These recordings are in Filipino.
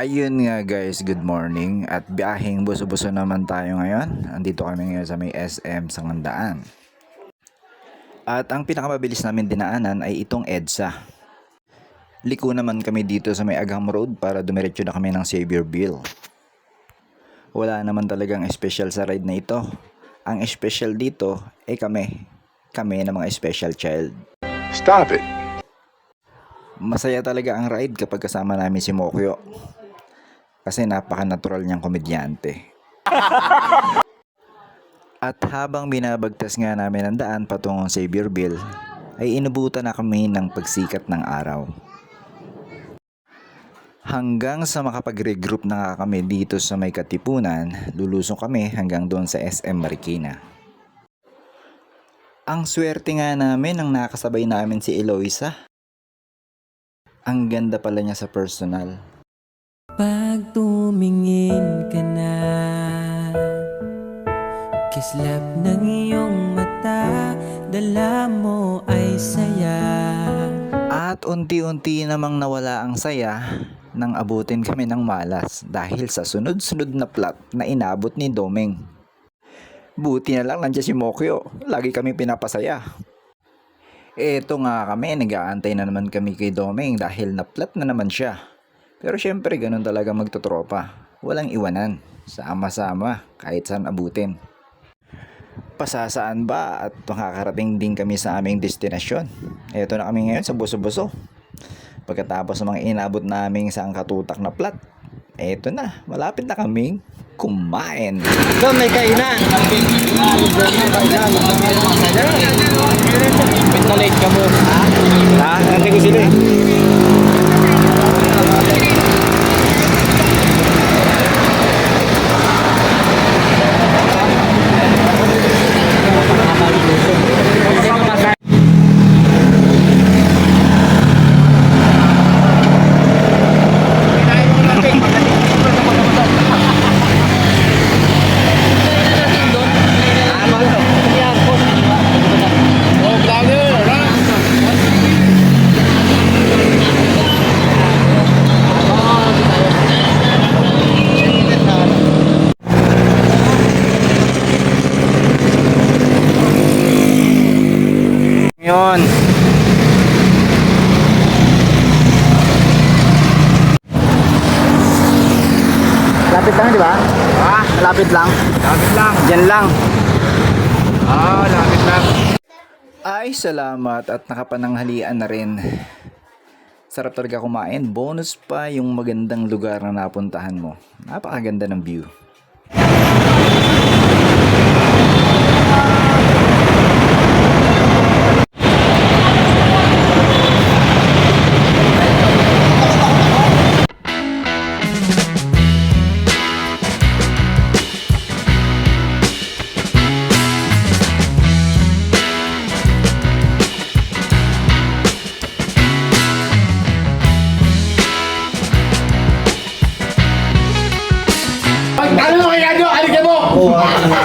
Ayun nga guys, good morning at biyaheng buso-buso naman tayo ngayon. Andito kami ngayon sa may SM Sangandaan. At ang pinakamabilis namin dinaanan ay itong EDSA. Liko naman kami dito sa may Agham Road para dumiretso na kami ng Xavierville. Wala naman talagang special sa ride na ito. Ang special dito ay kami. Kami na mga special child. Stop it. Masaya talaga ang ride kapag kasama namin si Mokyo. Kasi napaka-natural niyang komedyante. At habang binabagtas nga namin ang daan patungong Xavierville, ay inubutan na kami ng pagsikat ng araw. Hanggang sa makapag-regroup na nga kami dito sa may katipunan, lulusong kami hanggang doon sa SM Marikina. Ang swerte nga namin ang nakasabay namin si Eloisa. Ang ganda pala niya sa personal. Pag tumingin ka na Kislap ng iyong mata Dala mo ay saya At unti-unti namang nawala ang saya nang abutin kami ng malas dahil sa sunod-sunod na plot na inabot ni Domeng. Buti na lang nandiyan si Mokyo. Lagi kami pinapasaya. Eto nga kami, nag-aantay na naman kami kay Domeng dahil na-plot na naman siya. Pero syempre ganun talaga magtotropa. Walang iwanan. Sama-sama kahit saan abutin. Pasasaan ba at makakarating din kami sa aming destinasyon. Eto na kami ngayon sa Buso-Buso. Pagkatapos ng mga inabot naming sa katutak na plat, eto na, malapit na kaming kumain. Doon may kainan. Pinalate ka mo. Ha? Ha? Nanti ko sila eh. Yun. Lapit lang, di ba? Ha? Lapit lang. Lapit lang. Diyan lang. Ah, lapit lang. Ay, salamat at nakapananghalian na rin. Sarap talaga kumain. Bonus pa yung magandang lugar na napuntahan mo. Napakaganda ng view. Ano kaya nyo? Halika mo!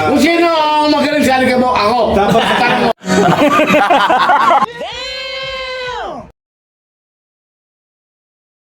Kung sino ang magaling sa halika mo, ako. Dapat mo.